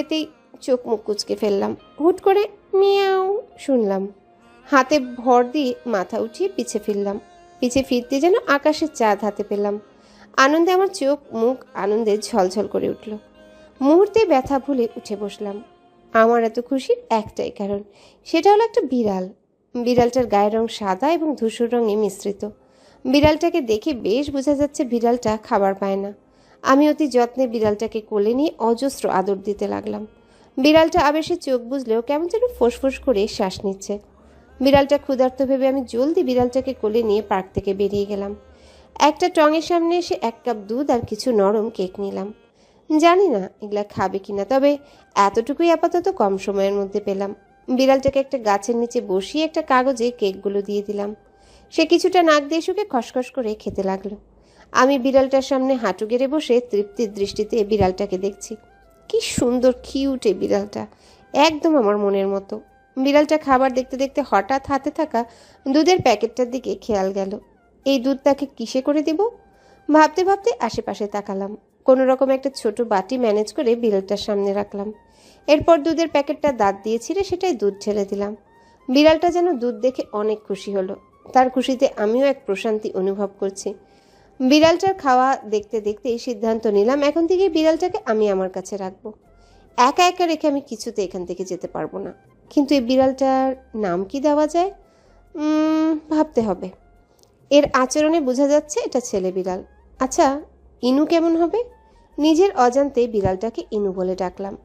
পেতেই চোখ মুখ কুচকে ফেললাম। হুট করে মিয়াও শুনলাম। হাতে ভর দিয়ে মাথা উঠিয়ে পিছে ফিরলাম। পিছে ফিরতে যেন আকাশের চাঁদ হাতে পেলাম। আনন্দে আমার চোখ মুখ আনন্দে ঝলঝল করে উঠল। মুহূর্তে ব্যথা ভুলে উঠে বসলাম। আমার এত খুশির একটাই কারণ, সেটা হলো একটা বিড়াল। বিড়ালটার গায়ের রং সাদা এবং ধূসর রঙে মিশ্রিত। বিড়ালটাকে দেখে বেশ বোঝা যাচ্ছে বিড়ালটা খাবার পায় না। আমি অতি যত্নে বিড়ালটাকে কোলে নিয়ে অজস্র আদর দিতে লাগলাম। বিড়ালটা আবেশে চোখ বুঝলেও কেমন যেন ফোঁস করে শ্বাস নিচ্ছে। বিড়ালটা ক্ষুধার্ত ভেবে আমি জলদি বিড়ালটাকে কোলে নিয়ে পার্ক থেকে বেরিয়ে গেলাম। একটা টঙের সামনে এসে এক কাপ দুধ আর কিছু নরম কেক নিলাম। জানি না এগুলা খাবে কিনা, তবে এতটুকুই আপাতত কম সময়ের মধ্যে পেলাম। বিড়ালটাকে একটা গাছের নিচে বসিয়ে একটা কাগজে কেকগুলো দিয়ে দিলাম। সে কিছুটা নাক দিয়ে শুকে খসখস করে খেতে লাগল। আমি বিড়ালটার সামনে হাঁটু গেড়ে বসে তৃপ্তির দৃষ্টিতে বিড়ালটাকে দেখছি। কি সুন্দর, কিউট বিড়ালটা। একদম আমার মনের মতো। বিড়ালটা খাবার দেখতে দেখতে হঠাৎ হাতে থাকা দুধের প্যাকেটটার দিকে খেয়াল গেল। এই দুধ তাকে কিসে করে দিব? ভাবতে ভাবতে আশেপাশে তাকালাম। কোনো রকম একটা ছোট বাটি ম্যানেজ করে বিড়ালটার সামনে রাখলাম। এরপর দুধের প্যাকেটটা দাঁত দিয়ে ছিঁড়ে সেটাই দুধ ঢেলে দিলাম। বিড়ালটা যেন দুধ দেখে অনেক খুশি হলো। তার খুশিতে আমিও এক প্রশান্তি অনুভব করছি। বিড়ালটার খাওয়া দেখতে দেখতেই সিদ্ধান্ত নিলাম। এখন থেকে বিড়ালটাকে আমি আমার কাছে রাখব। একা একা রেখে আমি কিছুতে এখান থেকে যেতে পারব না। কিন্তু এই বিড়ালটার নাম কি দেওয়া যায়? ভাবতে হবে। এর আচরণে বোঝা যাচ্ছে এটা ছেলে বিড়াল। আচ্ছা ইনু কেমন হবে? নিজের অজান্তে বিড়ালটাকে ইনু বলে ডাকলাম।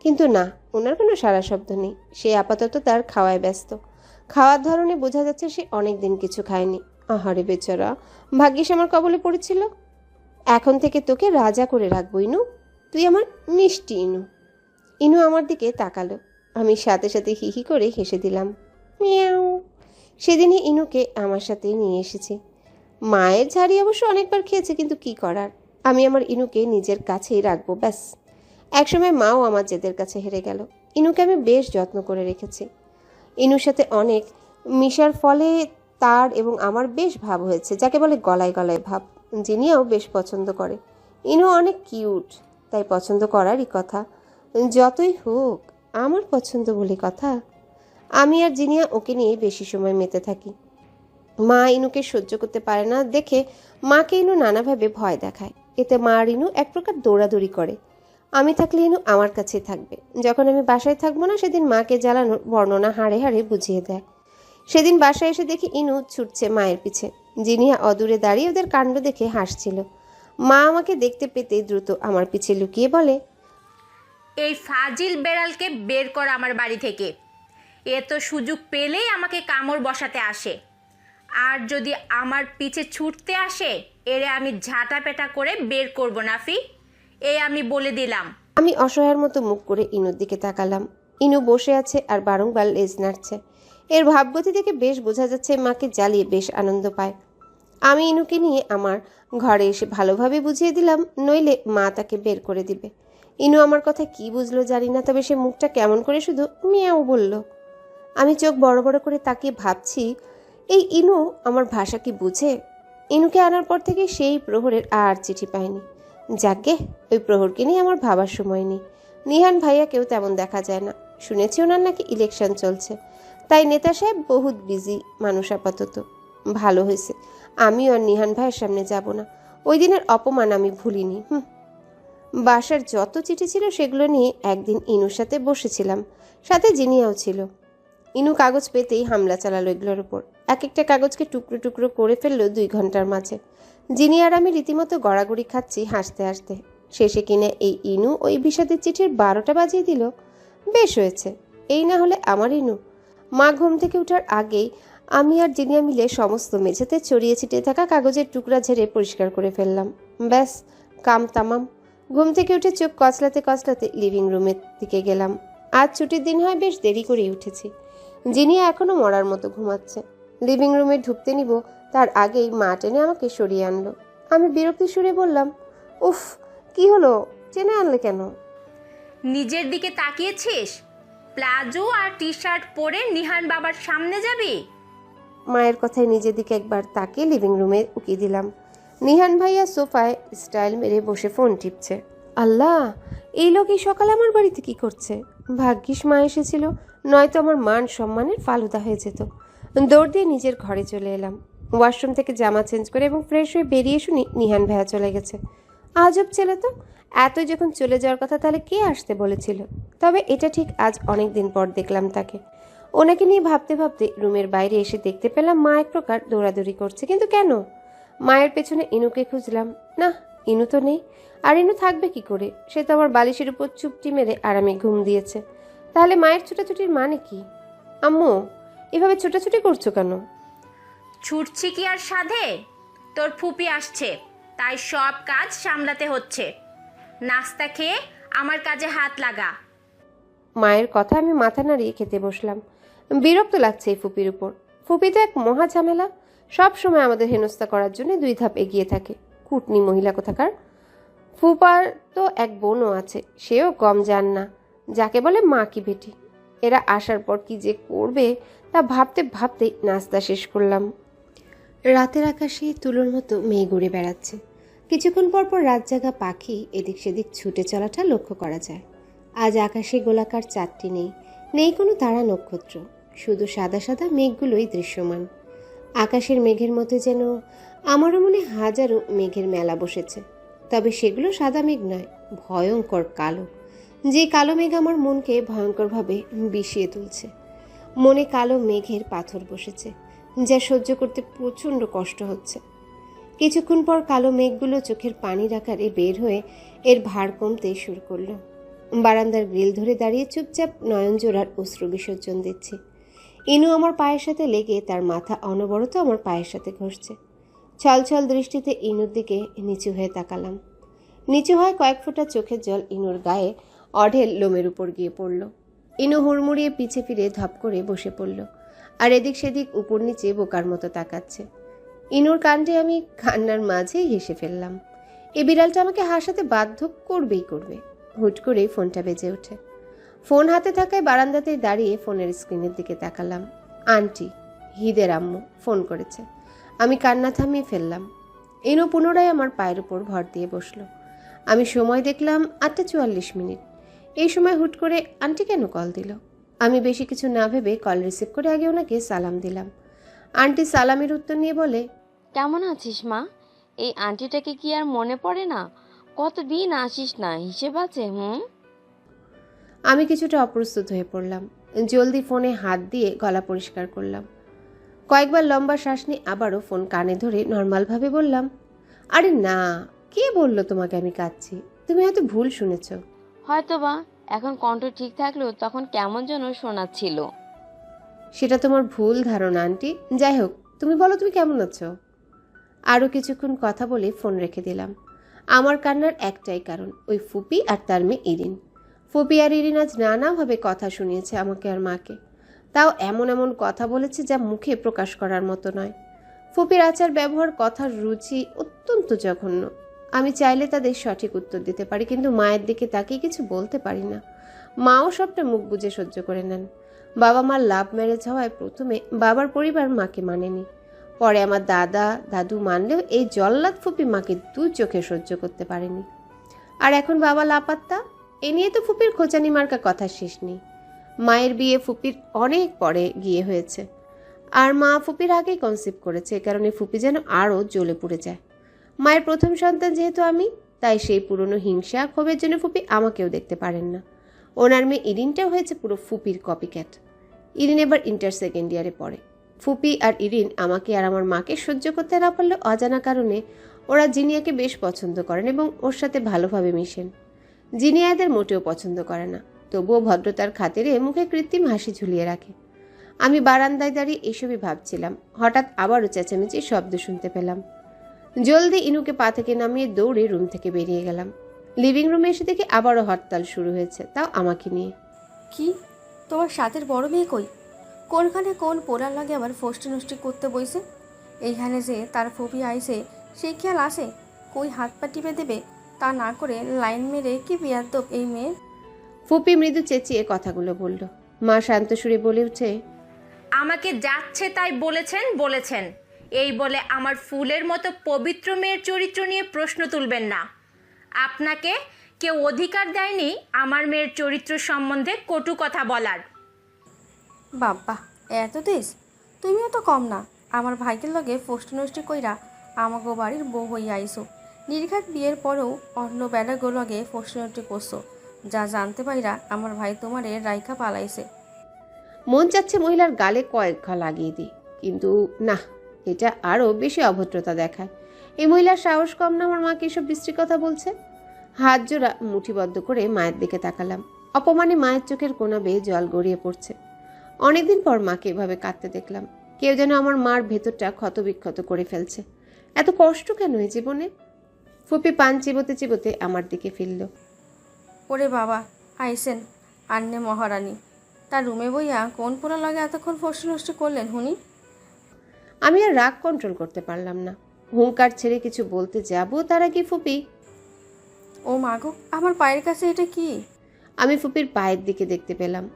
কিন্তু না, ওনার কোনো সারা শব্দ নেই। সে আপাতত তার খাওয়ায় ব্যস্ত। খাওয়ার ধরনে বোঝা যাচ্ছে সে অনেক দিন কিছু খায়নি। আহারে বেচারা, ভাগ্যিস আমার কবলে পড়েছিল। এখন থেকে তোকে রাজা করে রাখব, ইনু। তুই আমার মিষ্টি, ইনু। ইনু আমার দিকে তাকালো। আমি সাথে সাথে হিহি করে হেসে দিলাম, মিয়াও। সেদিনই ইনুকে আমার সাথে নিয়ে এসেছি। মায়ের ঝাড়ি অবশ্য অনেকবার খেয়েছে, কিন্তু কি করার? আমি আমার ইনুকে নিজের কাছেই রাখব, ব্যাস। একসময় মাও আমার জেদের কাছে হেরে গেল। ইনুকে আমি বেশ যত্ন করে রেখেছি। ইনুর সাথে অনেক মিশার ফলে তার এবং আমার বেশ ভাব হয়েছে, যাকে বলে গলায় গলায় ভাব জিনিয়াও বেশ পছন্দ করে। ইনু অনেক কিউট, তাই পছন্দ করারই কথা। যতই হোক, আমার পছন্দ বলে কথা। আমি আর জিনিয়া ওকে নিয়ে বেশি সময় মেতে থাকি। মা ইনুকে সহ্য করতে পারে না, দেখে মাকে ইনু নানাভাবে ভয় দেখায়। এতে মা আর ইনু এক প্রকার দৌড়াদৌড়ি করে। আমি থাকলে ইনু আমার কাছেই থাকবে। যখন আমি বাসায় থাকব না, সেদিন মাকে জ্বালানোর বর্ণনা হাড়ে হাড়ে বুঝিয়ে দেয়। সেদিন বাসায় এসে দেখি ইনু ছুটছে মায়ের পিছে। জিনিয়া অদূরে দাঁড়িয়ে ওদের কাণ্ড দেখে হাসছিল। মা আমাকে দেখতে পেতে দ্রুত আমার পিছে লুকিয়ে বলে এই ফাজিল বেড়ালকে বের কর আমার বাড়ি থেকে। এ তো সুযোগ পেলেই আমাকে কামড় বসাতে আসে। আর যদি আমার পিছে ছুটতে আসে এরে আমি ঝাঁটা পেটা করে বের করব নাফি। এই আমি বলে দিলাম। আমি অসহায়ের মতো মুখ করে ইনুর দিকে তাকালাম। ইনু বসে আছে আর বারংবার লেজ নাড়ছে। এর ভাবগতি দেখে বেশ বোঝা যাচ্ছে মাকে জ্বালিয়ে বেশ আনন্দ পায়। আমি ইনুকে নিয়ে আমার ঘরে এসে ভালোভাবে বুঝিয়ে দিলাম, নইলে মা তাকে বের করে দিবে। ইনু আমার কথা কি বুঝলো জানি না, তবে সে মুখটা কেমন করে শুধু মিয়াও বলল। আমি চোখ বড় বড় করে তাকিয়ে ভাবছি, এই ইনু আমার ভাষা কি বুঝে? ইনুকে আনার পর থেকে সেই প্রহরের আর চিঠি পাইনি। যাকে, ওই প্রহরকে নিয়ে আমার ভাবার সময় নেই। নিহান ভাইয়াকেও তেমন দেখা যায় না। শুনেছি ওনার নাকি ইলেকশন চলছে। তাই নেতা সাহেব বহুত বিজি মানুষ আপাতত। ভালো হয়েছে। আমি আর নিহান ভাইয়ের সামনে যাব না। ওই দিনের অপমান আমি ভুলিনি, হুম। বাসার যত চিঠি ছিল সেগুলো নিয়ে একদিন ইনুর সাথে বসেছিলাম। সাথে জিনিয়াও ছিল। ইনু কাগজ পেতেই হামলা চালালো এগুলোর উপর। এক একটা কাগজকে টুকরো টুকরো করে ফেলল দুই ঘণ্টার মাঝে। যিনি আর আমি রীতিমতো গড়াগড়ি খাচ্ছি হাসতে হাসতে। শেষে কিনে এই ইনু ওই বিষাদের চিঠির বারোটা বাজিয়ে দিল। বেশ হয়েছে। এই না হলে আমার ইনু। মা ঘুম থেকে ওঠার আগেই আমি আর জিনিয়া মিলে সমস্ত মেঝেতে ছড়িয়ে ছিটিয়ে থাকা কাগজের টুকরা ঝেড়ে পরিষ্কার করে ফেললাম। ব্যাস, কাম তামাম। ঘুম থেকে উঠে চোখ কচলাতে কচলাতে লিভিং রুমের দিকে গেলাম। আজ ছুটির দিন হয় বেশ দেরি করেই উঠেছি। জিনিয়া এখনও মরার মতো ঘুমাচ্ছে। লিভিং রুমে ঢুকতে নিব, তার আগেই মা টেনে আমাকে সরিয়ে আনলো। আমি বিরক্তি সুরে বললাম, উফ, কি হলো? টেনে আনলে কেন? নিজের দিকে তাকিয়েছিস? প্লাজো আর টি শার্ট পরে নিহান বাবার সামনে যাবি? মায়ের কথায় নিজের দিকে একবার তাকে লিভিং রুমে উকিয়ে দিলাম। নিহান ভাইয়া সোফায় স্টাইল মেরে বসে ফোন টিপছে। আল্লাহ, এই লোক এই সকালে আমার বাড়িতে কি করছে? ভাগ্যিস মা এসেছিল, নয়তো আমার মান সম্মানের ফালুদা হয়ে যেত। দৌড় দিয়ে নিজের ঘরে চলে এলাম। ওয়াশরুম থেকে জামা চেঞ্জ করে এবং ফ্রেশ হয়ে বেরিয়ে শুনি নিহান ভাইয়া চলে গেছে। আজব ছেলে তো এত যখন চলে যাওয়ার কথা তাহলে কে আসতে বলেছিল? তবে এটা ঠিক আজ অনেক দিন পর দেখলাম তাকে। ওনাকে নিয়ে ভাবতে ভাবতে রুমের বাইরে এসে দেখতে পেলাম মা এক প্রকার দৌড়াদৌড়ি করছে। কিন্তু কেন? মায়ের পেছনে ইনুকে খুঁজলাম। না, ইনু তো নেই। আর ইনু থাকবে কি করে? সে তো আমার বালিশের উপর চুপটি মেরে আরামে ঘুম দিয়েছে। তাহলে মায়ের ছোটাছুটির মানে কি? আম্মু, এভাবে ছোটাছুটি করছ কেন? ছুটছি কি আর সাধে? তোর ফুপি আসছে। তাই সব কাজ সামলাতে হচ্ছে। নাস্তা খেয়ে আমার কাজে হাত লাগা। মায়ের কথা আমি মাথা নাড়িয়ে খেতে বসলাম। বিরক্ত লাগছে এই ফুপির উপর। ফুপি তো এক মহা ঝামেলা। সব সময় আমাদের হেনস্থা করার জন্য দুই ধাপ এগিয়ে থাকে। কুটনি মহিলা কোথাকার? ফুপার তো এক বোনও আছে। সেও কম যান না। যাকে বলে মা কি বেটি। এরা আসার পর কি যে করবে তা ভাবতে ভাবতেই নাস্তা শেষ করলাম। রাতের আকাশে তুলোর মতো মেয়ে ঘুরে বেড়াচ্ছে। কিছুক্ষণ পর পর রাত জাগা পাখি এদিক সেদিক ছুটে চলাটা লক্ষ্য করা যায়। আজ আকাশে গোলাকার চারটি নেই নেই কোনো তারা নক্ষত্র, শুধু সাদা সাদা মেঘগুলোই দৃশ্যমান। আকাশের মেঘের মতো যেন আমারও মনে হাজারো মেঘের মেলা বসেছে, তবে সেগুলো সাদা মেঘ নয়, ভয়ঙ্কর কালো। যে কালো মেঘ আমার মনকে ভয়ঙ্করভাবে বিষিয়ে তুলছে। মনে কালো মেঘের পাথর বসেছে, যা সহ্য করতে প্রচণ্ড কষ্ট হচ্ছে। কিছুক্ষণ পর কালো মেঘগুলো চোখের পানির আকারে বের হয়ে এর ভার কমতে শুরু করল। বারান্দার গ্রিল ধরে দাঁড়িয়ে চুপচাপ নয়নজোড়ার অশ্রু বিসর্জন দিচ্ছে। ইনু আমার পায়ের সাথে লেগে তার মাথা অনবরত আমার পায়ের সাথে ঘষছে। ছলছল দৃষ্টিতে ইনুর দিকে নিচু হয়ে তাকালাম। নিচু হয় কয়েক ফোঁটা চোখের জল ইনুর গায়ে অঢেল লোমের উপর গিয়ে পড়ল। ইনু হুড়মুড়িয়ে পিছে ফিরে ধপ করে বসে পড়ল। আর এদিক সেদিক উপর নিচে বোকার মতো তাকাচ্ছে। ইনুর কাণ্ডে আমি কান্নার মাঝেই হেসে ফেললাম। এই বিড়ালটা আমাকে হাসাতে বাধ্য করবেই করবে। হুট করে ফোনটা বেজে ওঠে। ফোন হাতে থাকায় বারান্দাতে দাঁড়িয়ে ফোনের স্ক্রিনের দিকে তাকালাম। আন্টি, হিদের আম্মু, ফোন করেছে। আমি কান্না থামিয়ে ফেললাম। ইনু পুনরায় আমার পায়ের উপর ভর দিয়ে বসল। আমি সময় দেখলাম আটটা চুয়াল্লিশ মিনিট। এই সময় হুট করে আন্টি কেন কল দিল? আমি বেশি কিছু না ভেবে কল রিসিভ করে আগে ওনাকে সালাম দিলাম। আন্টি সালামের উত্তর নিয়ে বলে কেমন আছিস মা? এই আন্টিটাকে কি আর মনে পড়ে না? কতদিন আসিস না হিসেব আছে হুম? আমি কিছুটা অপ্রস্তুত হয়ে পড়লাম। জলদি ফোনে হাত দিয়ে গলা পরিষ্কার করলাম। কয়েকবার লম্বা শ্বাস নিয়ে আবারও ফোন কানে ধরে নর্মালভাবে বললাম আরে না কে বলল তোমাকে আমি কাঁদছি? তুমি হয়তো ভুল শুনেছ। হয়তো বা এখন কণ্ঠ ঠিক থাকলেও তখন কেমন যেন শোনাচ্ছিল। সেটা তোমার ভুল ধারণা, আন্টি। যাই হোক, তুমি বলো তুমি কেমন আছো? আরও কিছুক্ষণ কথা বলে ফোন রেখে দিলাম। আমার কান্নার একটাই কারণ, ওই ফুপি আর তার মেয়ে ইরিন। ফুপি আর ইরিন আজ নানাভাবে কথা শুনিয়েছে আমাকে আর মাকে। তাও এমন এমন কথা বলেছে যা মুখে প্রকাশ করার মতো নয়। ফুপির আচার, ব্যবহার, কথার রুচি অত্যন্ত জঘন্য। আমি চাইলে তাদের সঠিক উত্তর দিতে পারি, কিন্তু মায়ের দিকে তাকিয়ে কিছু বলতে পারি না। মাও সবটা মুখ বুজে সহ্য করে নেন। বাবা মার লাভ ম্যারেজ হওয়ায় প্রথমে বাবার পরিবার মাকে মানেনি। পরে আমার দাদা, দাদু মানলেও এই জল্লাদ ফুপি মাকে দু চোখে সহ্য করতে পারেনি। আর এখন বাবা লাপাত্তা? এ নিয়ে তো ফুপির খোঁচানি মার্কা কথা শেষ নেই। মায়ের বিয়ে ফুপির অনেক পরে গিয়ে হয়েছে। আর মা ফুপির আগেই কনসিভ করেছে, এ কারণে ফুপি যেন আরও জ্বলে পুড়ে যায়। মায়ের প্রথম সন্তান যেহেতু আমি, তাই সেই পুরনো হিংসা ক্ষোভের জন্য ফুপি আমাকেও দেখতে পারেন না। ওনার মেয়ে ইরিনটাও হয়েছে পুরো ফুপির কপিক্যাট ইরিন এবার ইন্টার সেকেন্ড ইয়ারে পড়ে। ফুপি আর ইরিন আমাকে আর আমার মাকে সহ্য করতে না পারলে অজানা কারণে ওরা জিনিয়াকে বেশ পছন্দ করেন এবং ওর সাথে ভালোভাবে মিশেন। জিনিয়া এদের মোটেও পছন্দ করে না, তবুও ভদ্রতার খাতিরে মুখে কৃত্রিম হাসি ঝুলিয়ে রাখে। আমি বারান্দায় দাঁড়িয়ে এসবই ভাবছিলাম, হঠাৎ আবারও চেঁচামেচির শব্দ শুনতে পেলাম। জলদি ইনুকে পা থেকে নামিয়ে দৌড়ে রুম থেকে বেরিয়ে গেলাম। লিভিং রুমে এসে দেখি আবারও হরতাল শুরু হয়েছে, তাও আমাকে নিয়ে। কি? তোমার সাথের বড় মেয়ে কই? কোনখানে কোন পোড়ার লাগে আবার ফষ্টি নষ্টি করতে বইছে? এইখানে যে তার ফবি আইসে সেই খেয়াল আসে কই হাত পা টিপে দেবে? তা না করে লাইন মেরে কি বিয়াদ্দব এই মেয়ে? ফুপি মৃদু চেঁচিয়ে কথাগুলো বলল। মা শান্ত সুরে বলে উঠে আমাকে যাচ্ছে তাই বলেছেন বলেছেন। এই বলে আমার ফুলের মতো পবিত্র মেয়ের চরিত্র নিয়ে প্রশ্ন তুলবেন না। আপনাকে কেউ অধিকার দেয়নি আমার মেয়ের চরিত্র সম্বন্ধে কটু কথা বলার। বাব্বা এত দেশ তুমিও তো কম না। আমার ভাইকে লগে ফষ্টি নষ্টি কইরা আমাগো বাড়ির বউ হইয়া আইসো নির্ঘাত বিয়ের পরেও অন্য বেলাগো লগে ফষ্টি নষ্টি করছ। যা জানতে পাইরা আমার ভাই তোমারে রাইখা পালাইছে। মন চাচ্ছে মহিলার গালে কয়েক ঘা লাগিয়ে দিই কিন্তু না এটা আরও বেশি অভদ্রতা দেখায়। এই মহিলার সাহস কম না আমার মাকে এসব বিশ্রী কথা বলছে? হাত জোড়া মুঠিবদ্ধ করে মায়ের দিকে তাকালাম। অপমানে মায়ের চোখের কোনা বেয়ে জল গড়িয়ে পড়ছে। অনেকদিন পর মাকে এভাবে কাঁদতে দেখলাম। কেউ যেন আমার মার ভেতরটা ক্ষতবিক্ষত করে ফেলছে। এত কষ্ট কেন এই জীবনে? ফুপি পান চিবোতে চিবোতে আমার দিকে ফিরল। ওরে বাবা আইসেন আন্নে মহারানী। তার রুমে বইয়া কোন পোড়া লাগে এতক্ষণ ফষ্টি নষ্টি করলেন হুনি? আমি আর রাগ কন্ট্রোল করতে পারলাম না। হুঙ্কার ছেড়ে কিছু বলতে যাব তার আগে ফুপি ও মাগো আমার পায়ের কাছে এটা কি? আমি ফুপির পায়ের দিকে দেখতে পেলাম।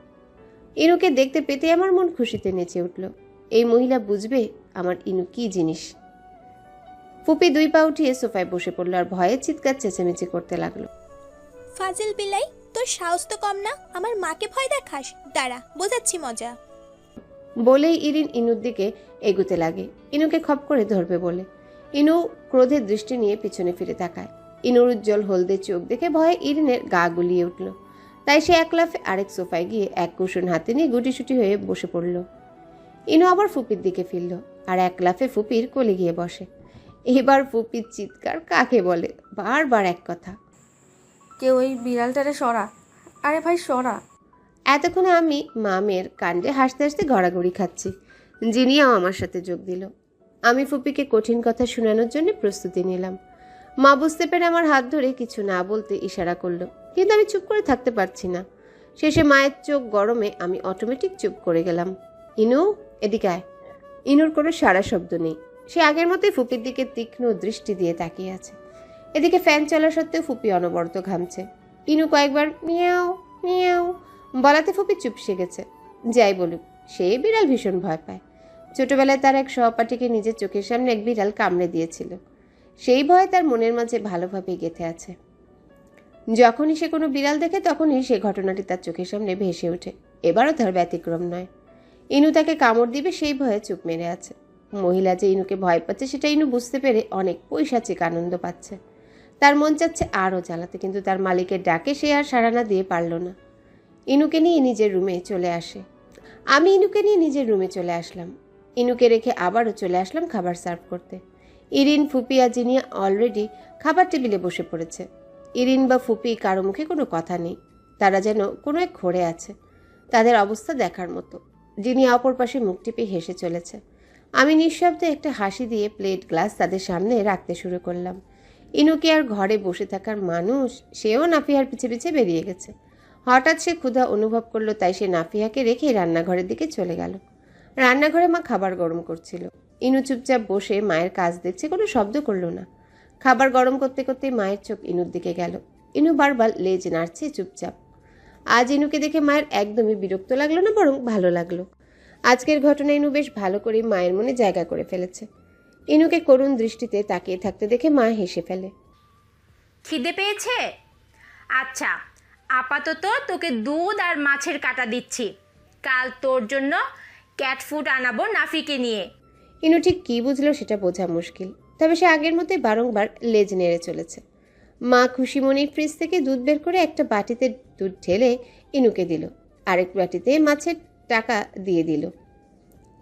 ইনুকে দেখতে পেতে আমার মন খুশিতে নেচে উঠল। এই মহিলা বুঝবে আমার ইনু কি জিনিস। ফুপি দুই পা উঠিয়ে সোফায় বসে পড়ল আর ভয়ে চিৎকার চেঁচামেচি করতে লাগল। ফাজিল বিলাই তোর সাহস তো কম না। আমার মাকে ভয় দেখাস। দাঁড়া বোঝাচ্ছি মজা। বলেই ইরিন ইনুর দিকে এগুতে লাগে। ইনুকে খপ করে ধরবে বলে। ইনু ক্রোধের দৃষ্টি নিয়ে পিছনে ফিরে তাকায়। ইনুর উজ্জ্বল হলদে চোখ দেখে ভয়ে ইরিনের গা গুলিয়ে উঠল। তাই সে এক লাফে আরেক সোফায় গিয়ে এক কুশন হাতে নিয়ে গুটিসুটি হয়ে বসে পড়ল। ইনু আবার ফুপির দিকে ফিরল আর এক লাফে ফুপির কোলে গিয়ে বসে। এবার ফুপির চিৎকার কাকে বলে? বারবার এক কথা। কেউ ওই বিড়ালটারে সরা? আরে ভাই সরা। এতক্ষণে আমি মামের কাণ্ডে হাসতে হাসতে গড়াগড়ি খাচ্ছি। জিনিয়াও আমার সাথে যোগ দিল। আমি ফুপিকে কঠিন কথা শোনানোর জন্য প্রস্তুতি নিলাম। মা বুঝতে পেরে আমার হাত ধরে কিছু না বলতে ইশারা করল। কিন্তু আমি চুপ করে থাকতে পারছি না। শেষে মায়ের চোখ গরমে আমি অটোমেটিক চুপ করে গেলাম। ইনু, এদিকে আয়। ইনুর কোনো সারা শব্দ নেই। সে আগের মতোই ফুপির দিকে তীক্ষ্ণ দৃষ্টি দিয়ে তাকিয়ে আছে। এদিকে ফ্যান চলা সত্ত্বেও ফুপি অনবরত ঘামছে। ইনু কয়েকবার মিয়াও মিয়াও, বলাতে ফুপি চুপসে গেছে। যাই বলুক, সে বিড়াল ভীষণ ভয় পায়। ছোটবেলায় তার এক সহপাঠীকে নিজের চোখের সামনে এক বিড়াল কামড়ে দিয়েছিল। সেই ভয় তার মনের মাঝে ভালোভাবে গেঁথে আছে। যখনই সে কোনো বিড়াল দেখে, তখনই সে ঘটনাটি তার চোখের সামনে ভেসে ওঠে। এবারও তার ব্যতিক্রম নয়। ইনু তাকে কামড় দিবে, সেই ভয়ে চুপ মেরে আছে। মহিলা যে ইনুকে ভয় পাচ্ছে, সেটা ইনু বুঝতে পেরে অনেক পৈশাচিক আনন্দ পাচ্ছে। তার মন চাচ্ছে আরও জ্বালাতে, কিন্তু তার মালিকের ডাকে সে আর সাড়া না দিয়ে পারল না। ইনুকে নিয়ে নিজের রুমে চলে আসে। আমি ইনুকে নিয়ে নিজের রুমে চলে আসলাম। ইনুকে রেখে আবারও চলে আসলাম খাবার সার্ভ করতে। ইরিন, ফুপি আর জিনিয়া অলরেডি খাবার টেবিলে বসে পড়েছে। ইরিন বা ফুপি কারও মুখে কোনো কথা নেই। তারা যেন কোনো এক ঘোরে আছে। তাদের অবস্থা দেখার মতো। জিনিয়া অপর পাশে মুখ টিপে হেসে চলেছে। আমি নিঃশব্দে একটা হাসি দিয়ে প্লেট গ্লাস তাদের সামনে রাখতে শুরু করলাম। ইনুকে আর ঘরে বসে থাকার মানুষ, সেও নাফিয়ার পিছে পিছে বেরিয়ে গেছে। হঠাৎ সে ক্ষুধা অনুভব করল, তাই সে নাফিয়াকে রেখে রান্নাঘরের দিকে চলে গেল। রান্নাঘরে মা খাবার গরম করছিল। ইনু চুপচাপ বসে মায়ের কাজ দেখছে, কোনো শব্দ করল না। খাবার গরম করতে করতে মায়ের চোখ ইনুর দিকে গেল। ইনু বারবার লেজ নাড়ছে চুপচাপ। আজ ইনুকে দেখে মায়ের একদমই বিরক্ত লাগল না, বরং ভালো লাগল। আজকের ঘটনা ইনু বেশ ভালো করে মায়ের মনে জায়গা করে ফেলেছে। ইনুকে করুণ দৃষ্টিতে তাকিয়ে থাকতে দেখে মা হেসে ফেলে। খিদে পেয়েছে? আচ্ছা আপাতত তোকে দুধ আর মাছের কাটা দিচ্ছি। কাল তোর জন্য ক্যাট ফুড আনাবো নাফিকে নিয়ে। ইনু ঠিক কী বুঝলো সেটা বোঝা মুশকিল, তবে সে আগের মতোই বারংবার লেজ নেড়ে চলেছে। মা খুশি মনে ফ্রিজ থেকে দুধ বের করে একটা বাটিতে দুধ ঢেলে ইনুকে দিল, আরেক বাটিতে মাছের টাকা দিয়ে দিল।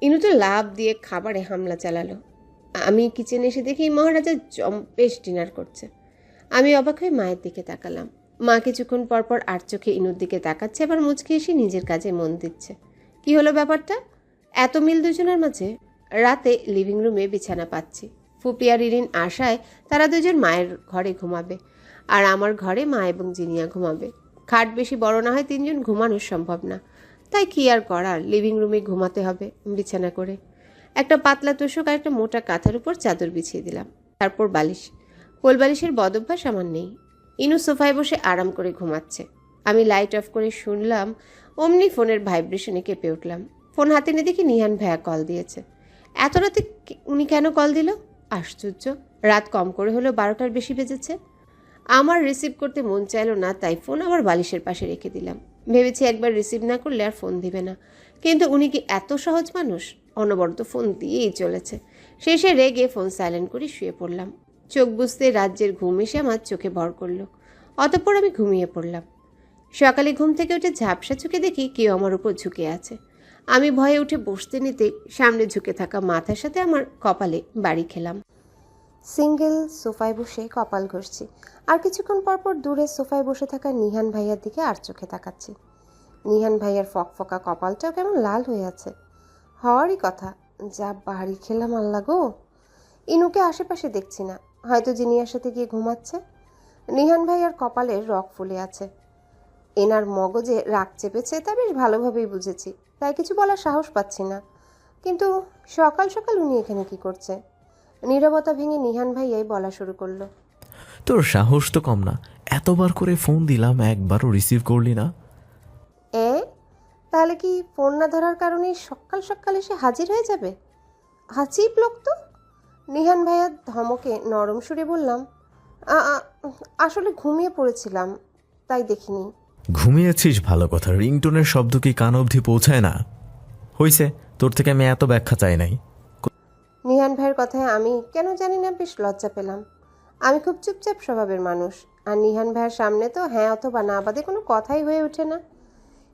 ইনু তো লাভ দিয়ে খাবারে হামলা চালালো। আমি কিচেনে এসে দেখি মহারাজা জম্পেশ ডিনার করছে। আমি অবাক হয়ে মায়ের দিকে তাকালাম। মা কিছুক্ষণ পরপর আর চোখে ইনুর দিকে তাকাচ্ছে, আবার মুচকে এসে নিজের কাজে মন দিচ্ছে। কি হলো ব্যাপারটা? এত মিল দুজনের মাঝে? রাতে লিভিং রুমে বিছানা পাচ্ছি। ফুপি আর ইরিন আশায় তারা দুজন মায়ের ঘরে ঘুমাবে। আর আমার ঘরে মা এবং জিনিয়া ঘুমাবে। খাট বেশি বড় না হয় তিনজন ঘুমানো সম্ভব না। তাই কি আর করার? লিভিং রুমে ঘুমাতে হবে বিছানা করে। একটা পাতলা তোষক আর একটা মোটা কাঁথার উপর চাদর বিছিয়ে দিলাম। তারপর বালিশ। কোল বালিশের বদভ্যাস আমার নেই। ইনু সোফায় বসে আরাম করে ঘুমাচ্ছে। আমি লাইট অফ করে শুনলাম, অমনি ফোনের ভাইব্রেশনে কেঁপে উঠলাম। ফোন হাতে নিয়ে দেখি নিহান ভাইয়া কল দিয়েছে। এত রাতে উনি কেন কল দিল? আশ্চর্য। রাত কম করে হলেও বারোটার বেশি বেজেছে। আমার রিসিভ করতে মন চাইলো না, তাই ফোন আবার বালিশের পাশে রেখে দিলাম। ভেবেছি একবার রিসিভ না করলে আর ফোন দিবে না। কিন্তু উনি কি এত সহজ মানুষ? অনবরত ফোন দিয়েই চলেছে। শেষে রেগে ফোন সাইলেন্ট করে শুয়ে পড়লাম। চোখ বুঝতে রাজ্যের ঘুম এসে আমার চোখে ভর করল। অতঃপর আমি ঘুমিয়ে পড়লাম। সকালে ঘুম থেকে উঠে ঝাপসা চোখে দেখি কেউ আমার উপর ঝুঁকে আছে। আমি ভয়ে উঠে বসতে নিতে সামনে ঝুঁকে থাকা মাথার সাথে আমার কপালে বাড়ি খেলাম। সিঙ্গেল সোফায় বসে কপাল ঘষছি। আর কিছুক্ষণ পর পর দূরে সোফায় বসে থাকা নিহান ভাইয়ার দিকে আর চোখে তাকাচ্ছি। নিহান ভাইয়ার ফকফকা কপালটাও কেমন লাল হয়ে আছে। হওয়ারই কথা, যা বাড়ি খেলাম আল্লা গো। ইনুকে আশেপাশে দেখছি না, হয়তো জিনিয়ার সাথে গিয়ে ঘুমাচ্ছে। নিহান ভাইয়ার কপালের রক ফুলে আছে। এনার মগজে রাগ চেপেছে, তা বেশ ভালোভাবেই বুঝেছি। তাই কিছু বলার সাহস পাচ্ছি না। কিন্তু সকাল সকাল উনি এখানে কি করছে? নীরবতা ভেঙে নিহান ভাইয়াই বলা শুরু করল। তোর সাহস তো কম না। এতবার করে ফোন দিলাম একবারও রিসিভ করলি না। এ? তাহলে কি ফোন না ধরার কারণে সকাল সকাল এসে হাজির হয়ে যাবে? হাজিব লোক তো। নিহান ভাইয়ার ধমকে নরম সুরে বললাম "আ- আ, আসলে ঘুমিয়ে পড়েছিলাম তাই দেখিনি। ঘুমিয়েছিস? ভালো কথা। রিংটোনের শব্দ কি কান অবধি পৌঁছায় না? হইছে, তোর থেকে আমি এত ব্যাখ্যা চাই নাই। নিহান ভাইয়ের কথায় আমি কেন জানি না বেশ লজ্জা পেলাম। আমি খুব চুপচাপ স্বভাবের মানুষ। আর নিহান ভাইয়ের সামনে তো হ্যাঁ অথবা না বাদে কোনো কথাই হয়ে ওঠে না।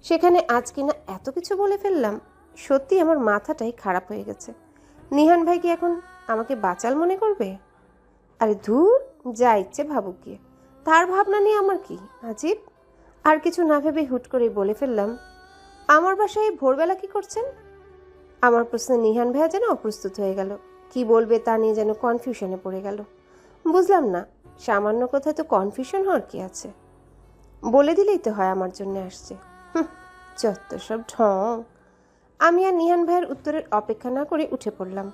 সেখানে আজ কিনা এত কিছু বলে ফেললাম? সত্যি আমার মাথাটাই খারাপ হয়ে গেছে। নিহান ভাই কি এখন আমাকে বাঁচাল মনে করবে? আরে ধুর, যা ইচ্ছে ভাবুক গিয়ে। তার ভাবনা নিয়ে আমার কি? আজীব আর কিছু না ভেবে হুট করে বলে ফেললাম আমার বাসায় ভোরবেলা কি করছেন? আমার প্রশ্নে নিহান ভাইয়া যেন অপ্রস্তুত হয়ে গেল। কি বলবে তা নিয়ে যেন কনফিউশনে পড়ে গেল। বুঝলাম না সামান্য কোথায় তো কনফিউশন হওয়ার কি আছে? বলে দিলেই তো হয় আমার জন্য আসছে। যত সব ঢং। আমি আর নিহান ভাইয়ের উত্তরের অপেক্ষা না করে উঠে পড়লাম।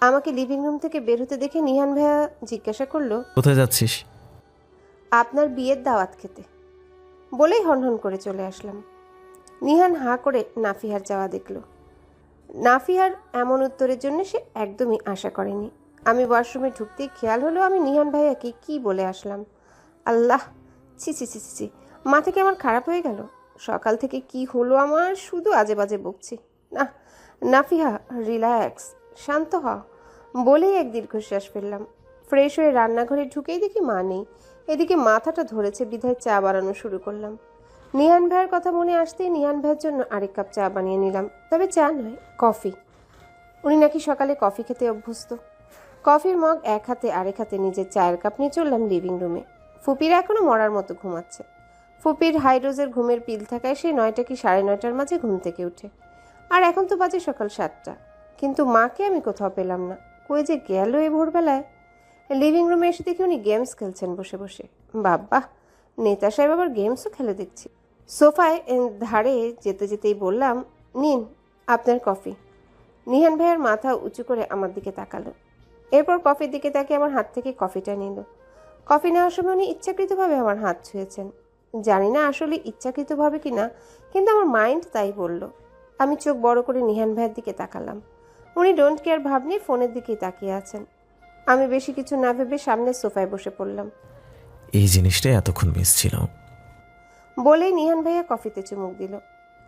আমাকে লিভিং রুম থেকে বের হতে দেখে নিহান ভাইয়া জিজ্ঞাসা করল কোথায় যাচ্ছিস? আপনার বিয়ের দাওয়াত খেতে। বলেই হনহন করে চলে আসলাম। নিহান হাঁ করে নাফিহার যাওয়া দেখল। নাফিহার এমন উত্তরের জন্য সে একদমই আশা করেনি। আমি ওয়াশরুমে ঢুকতেই খেয়াল হলো আমি নিহান ভাইয়াকে কি বলে আসলাম। আল্লাহ, ছি ছি ছি ছি ছি মাথা কি আমার খারাপ হয়ে গেল। সকাল থেকে কি হলো আমার শুধু আজে বাজে বকছি। না নাফিহা, রিল্যাক্স, শান্ত হ বলেই এক দীর্ঘশ্বাস ফেললাম। ফ্রেশ হয়ে রান্নাঘরে ঢুকেই দেখি মা নেই। এদিকে মাথাটা ধরেছে, বিধায় চা বানানো শুরু করলাম। নিহান ভাইয়ের কথা মনে আসতেই নিহান ভাইয়ের জন্য আরেক কাপ চা বানিয়ে নিলাম। তবে চা নয়, কফি। উনি নাকি সকালে কফি খেতে অভ্যস্ত। কফির মগ এক হাতে আরেক হাতে নিজের চায়ের কাপ নিয়ে চললাম লিভিং রুমে। ফুপিরা এখনও মরার মতো ঘুমাচ্ছে ফুপির হাইড্রোজের ঘুমের পিল থাকায় সে নয়টা কি সাড়ে নয়টার মাঝে ঘুম থেকে উঠে। আর এখন তো বাজে সকাল সাতটা। কিন্তু মাকে আমি কোথাও পেলাম না। কই যে গেল এই ভোরবেলায়? লিভিং রুমে এসে দেখি উনি গেমস খেলছেন বসে বসে। বাবা নেতা সাহেব আবার গেমসও খেলে দেখছি। সোফায় ধারে যেতে যেতেই বললাম, নিন, আপনার কফি নিহান ভাইয়ের মাথা উঁচু করে আমার দিকে তাকালো। এরপর কফির দিকে তাকে আমার হাত থেকে কফিটা নিল। কফি নেওয়ার সময় উনি ইচ্ছাকৃতভাবে আমার হাত ছুঁয়েছেন। জানি না আসলে ইচ্ছাকৃতভাবে কি না কিন্তু আমার মাইন্ড তাই বলল। আমি চোখ বড় করে নিহান ভাইয়ের দিকে তাকালাম। উনি ডোন্ট কেয়ার ভাব নিয়ে ফোনের দিকেই তাকিয়ে আছেন। আমি বেশি কিছু না ভেবে সামনে সোফায় বসে পড়লাম। এই জিনিসটাই এতক্ষণ মিস ছিল। বলেই নিহান ভাইয়া কফিতে চুমুক দিল।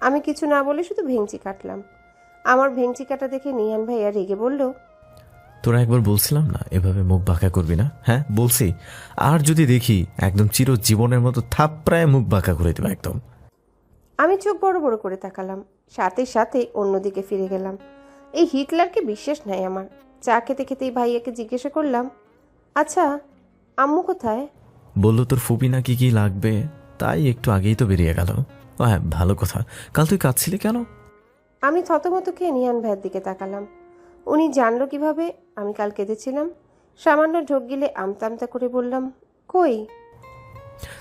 আমি কিছু না বলে শুধু ভেংচি কাটলাম। আমার ভেংচি কাটা দেখে নিহান ভাইয়া রেগে বলল তোরা একবার বলছিলাম না এভাবে মুখ বাঁকা করবি না? হ্যাঁ বলছি। আর যদি দেখি একদম চিরজীবনের মতো থাপড়ায় মুখ বাঁকা করে দেবো একদম। আমি চোখ বড় বড় করে তাকালাম। সাথে সাথে অন্যদিকে ফিরে গেলাম। এই হিটলারকে বিশ্বাস নাই আমার। চা খেতে খেতেই ভাইয়াকে জিজ্ঞাসা করলাম আচ্ছা আম্মু কোথায়? বলল তোর ফুপি নাকি কি লাগবে? তাই একটু আগেই তো বেরিয়ে গেল। ও হ্যাঁ ভালো কথা। কাল তুই কাঁদছিলি কেন? আমি থতমত খেয়ে নিহান ভাইয়ের দিকে তাকালাম। উনি জানলো কীভাবে আমি কাল কেঁদেছিলাম। সামান্য ঢোক গিলে আমতা আমতা করে বললাম কই?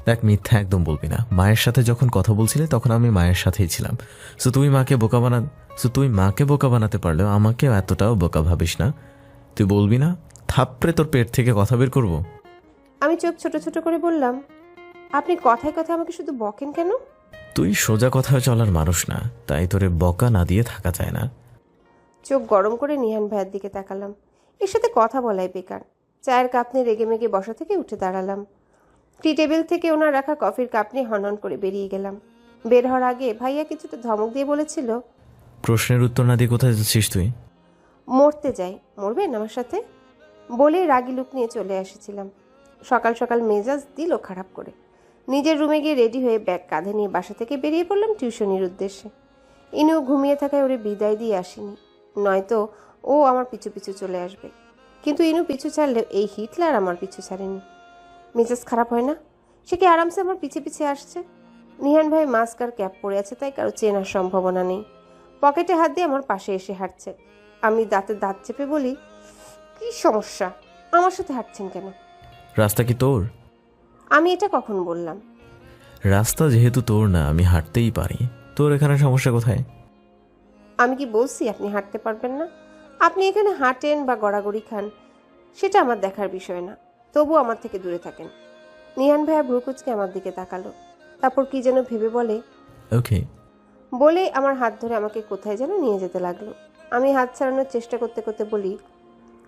দেখ মিথ্যা একদম বলবি না। মায়ের সাথে যখন কথা বলছিলে তখন আমি মায়ের সাথেই ছিলাম। সো তুই মাকে বোকা বানা সো তুই মাকে বোকা বানাতে পারলেও আমাকে এতটাও বোকা ভাবিস না। তুই বলবি না থাপড়ে তোর পেট থেকে কথা বের করব? আমি চোখ ছোট ছোট করে বললাম আপনি কথায় কথায় আমাকে শুধু বকেন কেন? তুই সোজা কথা চলার মানুষ না তাই তোরে বকা না দিয়ে থাকা যায় না। চোখ গরম করে নিহান ভাইয়ের দিকে তাকালাম। এর সাথে কথা বলাই বেকার। চায়ের কাপ নিয়ে রেগে মেগে বসা থেকে উঠে দাঁড়ালাম। টি টেবিল থেকে ওনার রাখা কফির কাপ নিয়ে হনহন করে বেরিয়ে গেলাম। বের হওয়ার আগে ভাইয়া কিছুটা ধমক দিয়ে বলেছিল প্রশ্নের উত্তর না দিয়ে কোথায় যাচ্ছিস তুই? মরতে যাই। মরবেন আমার সাথে? বলে রাগি লুক নিয়ে চলে এসেছিলাম। সকাল সকাল মেজাজ দিল খারাপ করে। নিজের রুমে গিয়ে রেডি হয়ে ব্যাগ কাঁধে নিয়ে বাসা থেকে বেরিয়ে পড়লাম টিউশনির উদ্দেশ্যে। ইনিও ঘুমিয়ে থাকায় ওরে বিদায় দিয়ে আসিনি। নয়তো ও আমার পিছু পিছু চলে আসবে। কিন্তু ইনু পিছু ছাড়লে এই হিটলার আমার পিছু ছাড়েনি। মেজাজ খারাপ হয় না? সে কি আরামসে আমার পিছে পিছে আসছে? নিহান ভাই মাস্ক আর ক্যাপ পরে আছে, তাই কারও চেনার সম্ভাবনা নেই। পকেটে হাত দিয়ে আমার পাশে এসে হাঁটছে। আমি দাঁতে দাঁত চেপে বলি কি সমস্যা? আমার সাথে হাঁটছেন কেন? রাস্তা কি তোর? আমি এটা কখন বললাম? রাস্তা যেহেতু তোর না আমি হাঁটতেই পারি। তোর এখানে সমস্যা কোথায়? আমি কি বলছি আপনি হাঁটতে পারবেন না? আপনি এখানে হাঁটেন বা গড়াগড়ি খান সেটা আমার দেখার বিষয় না। তবু আমার থেকে দূরে থাকেন। নিহান ভাইয়া ভ্রুকুচকে আমার দিকে তাকালো। তারপর কি যেন ভেবে বলে ওকে বলে আমার হাত ধরে আমাকে কোথায় যেন নিয়ে যেতে লাগল। আমি হাত ছাড়ানোর চেষ্টা করতে করতে বলি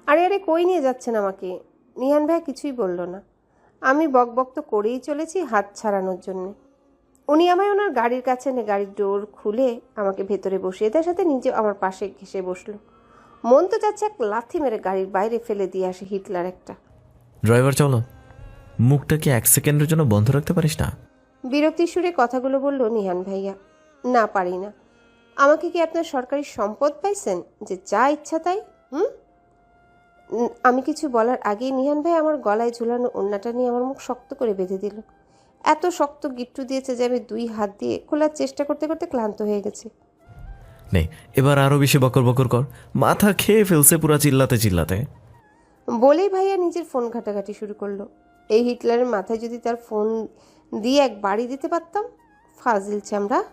আরে আরে কই নিয়ে যাচ্ছেন আমাকে? নিহান ভাই কিছুই বলল না। আমি বকবক তো করেই চলেছি হাত ছাড়ানোর জন্যে। উনি আমায় ওনার গাড়ির কাছে এনে গাড়ির ডোর খুলে আমাকে ভেতরে বসিয়ে দেয় সাথে নিজে আমার পাশে ঘেসে বসল। মন তো যাচ্ছে এক লাথি মেরে গাড়ির বাইরে ফেলে দিয়ে আসে হিটলার একটা। ড্রাইভার চলো। মুখটা কি এক সেকেন্ডের জন্য বন্ধ রাখতে পারিস না? বিরক্তির সুরে কথাগুলো বলল নিহান ভাইয়া। না পারি না। আমাকে কি আপনার সরকারি সম্পদ পাইছেন? যে যা ইচ্ছা তাই হুম? আমি কিছু বলার আগেই নিহান ভাই আমার গলায় ঝুলানো ওড়নাটা নিয়ে আমার মুখ শক্ত করে বেঁধে দিল। এত শক্ত গিট্টু দিয়েছে যে আমি দুই হাত দিয়ে খোলার চেষ্টা করতে করতে ক্লান্ত হয়ে গেছি। নেই এবার আরও বেশি বকর বকর কর। মাথা খেয়ে ফেলছে পুরা চিল্লাতে চিল্লাতে। বলেই ভাইয়া নিজের ফোন ঘাটাঘাটি শুরু করল। এই হিটলারের মাথায় যদি তার ফোন দিয়ে এক বাড়ি দিতে পারতাম ফাজিল চামড়া।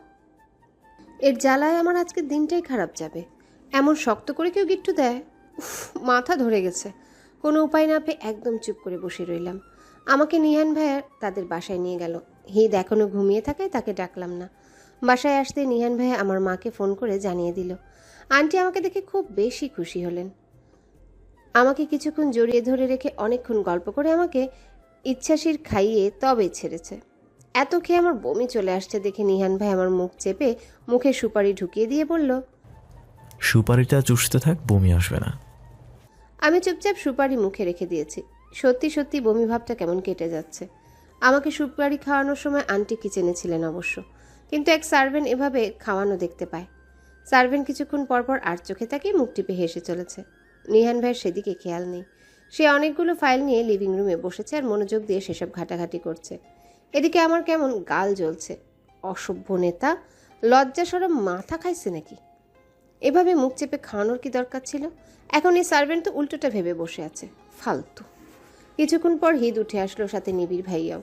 এর জ্বালায় আমার আজকের দিনটাই খারাপ যাবে। এমন শক্ত করে কেউ গিট্টু দেয়? উফ, মাথা ধরে গেছে। কোনো উপায় না পেয়ে একদম চুপ করে বসে রইলাম। আমাকে নিহান ভাইয়ার তাদের বাসায় নিয়ে গেল। হিদ এখনও ঘুমিয়ে থাকায় তাকে ডাকলাম না। বাসায় আসতে নিহান ভাইয়া আমার মাকে ফোন করে জানিয়ে দিল। আন্টি আমাকে দেখে খুব বেশি খুশি হলেন। আমাকে কিছুক্ষণ জড়িয়ে ধরে রেখে অনেকক্ষণ গল্প করে আমাকে ইচ্ছাশীর খাইয়ে তবে ছেড়েছে। এত খেয়ে আমার বমি চলে আসছে দেখে নিহান ভাই আমার মুখ চেপে মুখে সুপারি ঢুকিয়ে দিয়ে বলল সুপারিটা চুষতে থাক বমি আসবে না। আমি চুপচাপ সুপারি মুখে রেখে দিয়েছি। সত্যি সত্যি বমি ভাবটা কেমন কেটে যাচ্ছে। আমাকে সুপারি খাওয়ানোর সময় আন্টি কিচেনে ছিলেন অবশ্য কিন্তু এক সার্ভেন্ট এভাবে খাওয়ানো দেখতে পায়। সার্ভেন্ট কিছুক্ষণ পরপর আর চোখে তাকিয়ে মুখ টিপে হেসে চলেছে। নিহান ভাইয়ের সেদিকে খেয়াল নেই। সে অনেকগুলো ফাইল নিয়ে লিভিং রুমে বসেছে আর মনোযোগ দিয়ে সেসব ঘাটাঘাটি করছে। এদিকে আমার কেমন গাল জ্বলছে। অসভ্য নেতা লজ্জা সরম মাথা খাইছে নাকি? এভাবে মুখ চেপে খাওয়ানোর কি দরকার ছিল? এখন এই সার্ভেন্ট তো উল্টোটা ভেবে বসে আছে। ফালতু। কিছুক্ষণ পর হিদ উঠে আসলো সাথে নিবিড় ভাইয়াও।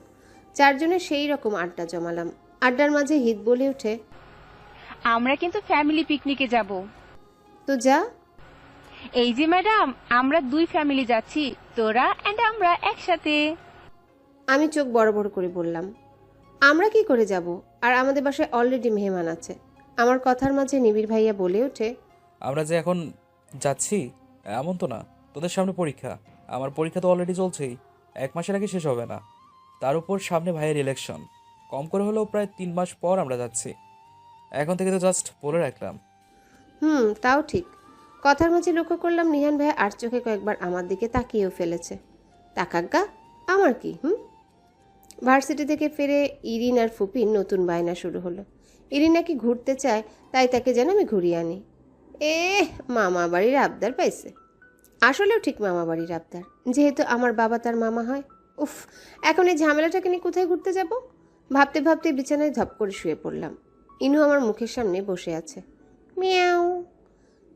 চারজনে সেই রকম আড্ডা জমালাম। আড্ডার মাঝে হিদ বলে ওঠে আমরা কিন্তু ফ্যামিলি পিকনিকে যাব। তো যা। এই যে ম্যাডাম আমরা দুই ফ্যামিলি যাচ্ছি তোরা এন্ড আমরা একসাথে। আমি চোখ বড় বড় করে বললাম আমরা কি করে যাব? আর আমাদের বাসায় অলরেডি মেহমান আছে। আমার কথার মাঝে নিবিড় ভাইয়া বলে ওঠে আমরা যে এখন যাচ্ছি এমন তো না। তোদের সামনে পরীক্ষা। আমার পরীক্ষা তো অলরেডি চলছেই। এক মাসের আগে শেষ হবে না। তার উপর সামনে ভাইয়ের ইলেকশন কম করে হলেও প্রায় তিন মাস পর আমরা যাচ্ছি। এখন থেকে তো জাস্ট বলে রাখলাম। হুম তাও ঠিক। কথার মাঝে লক্ষ্য করলাম নিহান ভাই আর চোখে কয়েকবার আমার দিকে তাকিয়েও ফেলেছে। তাকাজ্ঞা আমার কি হুম? ভার্সিটি থেকে ফিরে ইরিন আর ফুপির নতুন বায়না শুরু হলো। ইরিন নাকি ঘুরতে চায়, তাই তাকে যেন আমি ঘুরিয়ে আনি। এ মামা বাড়ির আবদার পাইছে। আসলেও ঠিক মামা বাড়ির আবদার। যেহেতু আমার বাবা তার মামা হয়। উফ, এখন এই ঝামেলাটাকে নিয়ে কোথায় ঘুরতে যাব? ভাবতে ভাবতে বিছানায় ধপ করে শুয়ে পড়লাম। ইনু আমার মুখের সামনে বসে আছে। মিয়াও।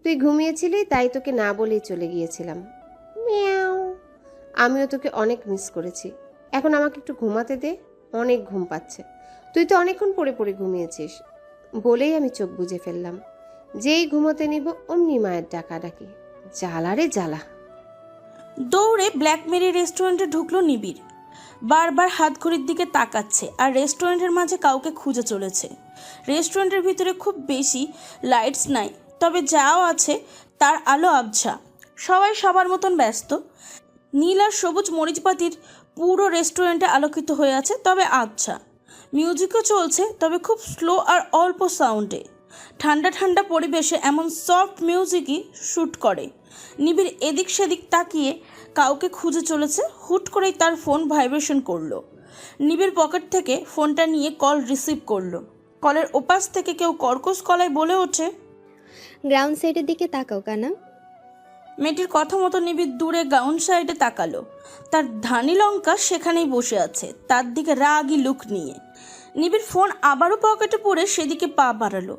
তুই ঘুমিয়েছিলি, তাই তোকে না বলেই চলে গিয়েছিলাম। মিয়াও। আমিও তোকে অনেক মিস করেছি। এখন আমাকে একটু ঘুমাতে দে, অনেক ঘুম পাচ্ছে। তুই তো অনেকক্ষণ পড়ে পড়ে ঘুমিয়েছিস। বলেই আমি চোখ বুজে ফেললাম। যেই ঘুমোতে নিব অমনি মায়ের ডাকা ডাকি জ্বালা রে জ্বালা। দৌড়ে ব্ল্যাক মেরি রেস্টুরেন্টে ঢুকলো নিবিড়। বারবার হাত ঘড়ির দিকে তাকাচ্ছে আর রেস্টুরেন্টের মাঝে কাউকে খুঁজে চলেছে। রেস্টুরেন্টের ভিতরে খুব বেশি লাইটস নাই, তবে যাও আছে, তার আলো আবছা। সবাই সবার মতন ব্যস্ত। নীল আর সবুজ মরিচপাতির পুরো রেস্টুরেন্টে আলোকিত হয়ে আছে, তবে আচ্ছা মিউজিকও চলছে, তবে খুব স্লো আর অল্প সাউন্ডে। ঠান্ডা ঠান্ডা পরিবেশে এমন সফট মিউজিকই শ্যুট করে। নিবিড় এদিক সেদিক তাকিয়ে কাউকে খুঁজে চলেছে, হুট করেই তার ফোন ভাইব্রেশন করল। নিবিড় পকেট থেকে ফোনটা নিয়ে কল রিসিভ করল। কলের ওপাশ থেকে কেউ কর্কশ কলায় বলে ওঠে, গ্রাউন্ড সাইডের দিকে তাকাও, কানা। মেয়েটির কথা মতো নিবিড় দূরে গাউন সাইডে তাকালো। তার ধানি লঙ্কা সেখানেই বসে আছে তার দিকে রাগি লুক নিয়ে। নিবিড় ফোন আবারও পকেটে পড়ে সেদিকে পা বাড়ালো।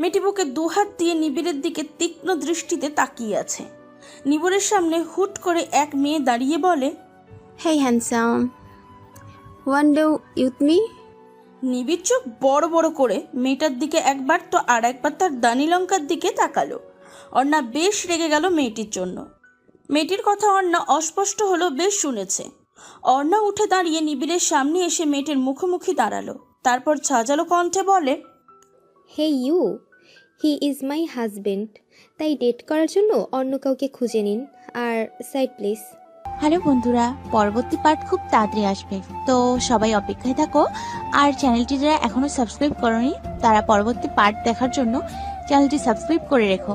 মেয়েটি বুকে দুহাত দিয়ে নিবিড়ের দিকে তীক্ষ্ণ দৃষ্টিতে তাকিয়ে আছে। নিবিড়ের সামনে হুট করে এক মেয়ে দাঁড়িয়ে বলে hey handsome one day youth me নিবিড় চোখ বড় বড় করে মেয়েটার দিকে একবার তো আর একবার তার দানি লঙ্কার দিকে তাকালো। অর্ণা বেশ রেগে গেল মেয়েটির জন্য। মেয়েটির কথা অর্ণা অস্পষ্ট হলো বেশ শুনেছে। অর্ণা উঠে দাঁড়িয়ে নিবিড়ের সামনে এসে মেয়েটির মুখোমুখি দাঁড়াল। তারপর ছাজালো কণ্ঠে বলে hey you he is my husband. তাই ডেট করার জন্য অন্য কাউকে খুঁজে নিন। আর সাইড প্লিজ। হ্যালো বন্ধুরা পরবর্তী পার্ট খুব তাড়াতাড়ি আসবে। তো সবাই অপেক্ষায় থাকো। আর চ্যানেলটি যারা এখনও সাবস্ক্রাইব করনি তারা পরবর্তী পার্ট দেখার জন্য চ্যানেলটি সাবস্ক্রাইব করে রেখো।